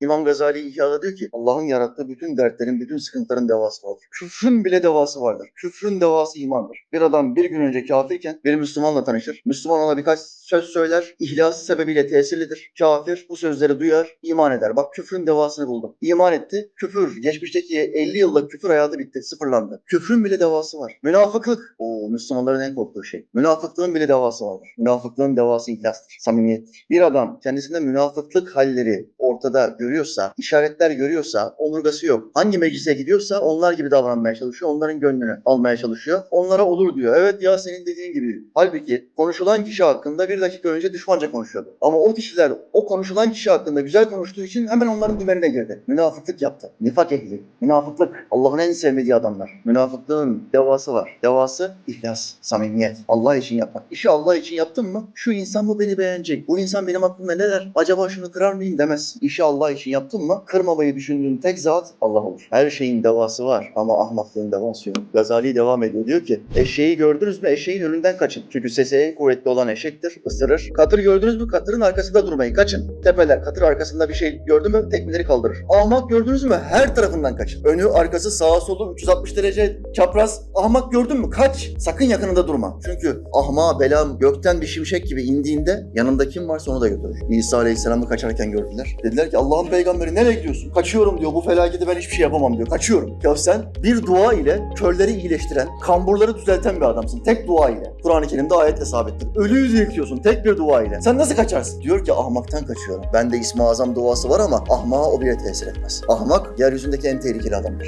İmam Gazali İhya'da diyor ki Allah'ın yarattığı bütün dertlerin, bütün sıkıntıların devası vardır. Küfrün bile devası vardır. Küfrün devası imandır. Bir adam bir gün önce kafirken bir Müslümanla tanışır. Müslüman ona birkaç söz söyler. İhlası sebebiyle tesirlidir. Kafir bu sözleri duyar, iman eder. Bak küfrün devasını buldum. İman etti. Küfür, geçmişteki 50 yıllık küfür hayatı bitti, sıfırlandı. Küfrün bile devası var. Münafıklık. O Müslümanların en korktuğu şey. Münafıklığın bile devası vardır. Münafıklığın devası ihlastır, samimiyettir. Bir adam kendisinde münafıklık halleri ortada görüyorsa, işaretler görüyorsa, omurgası yok. Hangi meclise gidiyorsa onlar gibi davranmaya çalışıyor. Onların gönlünü almaya çalışıyor. Onlara olur diyor. Evet ya senin dediğin gibi. Halbuki konuşulan kişi hakkında bir dakika önce düşmanca konuşuyordu. Ama o kişiler o konuşulan kişi hakkında güzel konuştuğu için hemen onların dümenine girdi. Münafıklık yaptı. Nifak ehli. Münafıklık. Allah'ın en sevmediği adamlar. Münafıklığın devası var. Devası ihlas, samimiyet. Allah için yapmak. İşi Allah için yaptın mı şu insan bu beni beğenecek. Bu insan benim aklımda ne der? Acaba şunu kırar mıyım demezsin. İşi Allah için yaptın mı kırmamayı düşündüğün tek zat Allah olur. Her şeyin devası var ama ahmaklığın devası yok. Gazali devam ediyor. Diyor ki eşeği gördünüz mü eşeğin önünden kaçın. Çünkü sesi en kuvvetli olan eşektir. ısırır. Katır gördünüz mü katırın arkasında durmayın. Kaçın. Tepeler katır arkasında bir şey gördü mü tekmeleri kaldırır. Ahmak gördünüz mü her tarafından kaçın. Önü arkası sağa solu 360 derece çapraz. Ahmak gördün mü kaç. Sakın yakınında durma. Çünkü ahma belam gökten bir şimşek gibi indiğinde yanında kim varsa onu da götürür. İsa Aleyhisselam'ı kaçarken gördüler. Dediler ki Allah'ın peygamberi nereye gidiyorsun? Kaçıyorum diyor. Bu felaketi ben hiçbir şey yapamam diyor. Kaçıyorum. Ya sen bir dua ile körleri iyileştiren, kamburları düzelten bir adamsın. Tek dua ile. Kur'an-ı Kerim'de ayetle sabittir. Ölüyü diriltiyorsun tek bir dua ile. Sen nasıl kaçarsın? Diyor ki ahmaktan kaçıyorum. Bende İsmi Azam duası var ama ahmağa o bile tesir etmez. Ahmak yeryüzündeki en tehlikeli adamdır.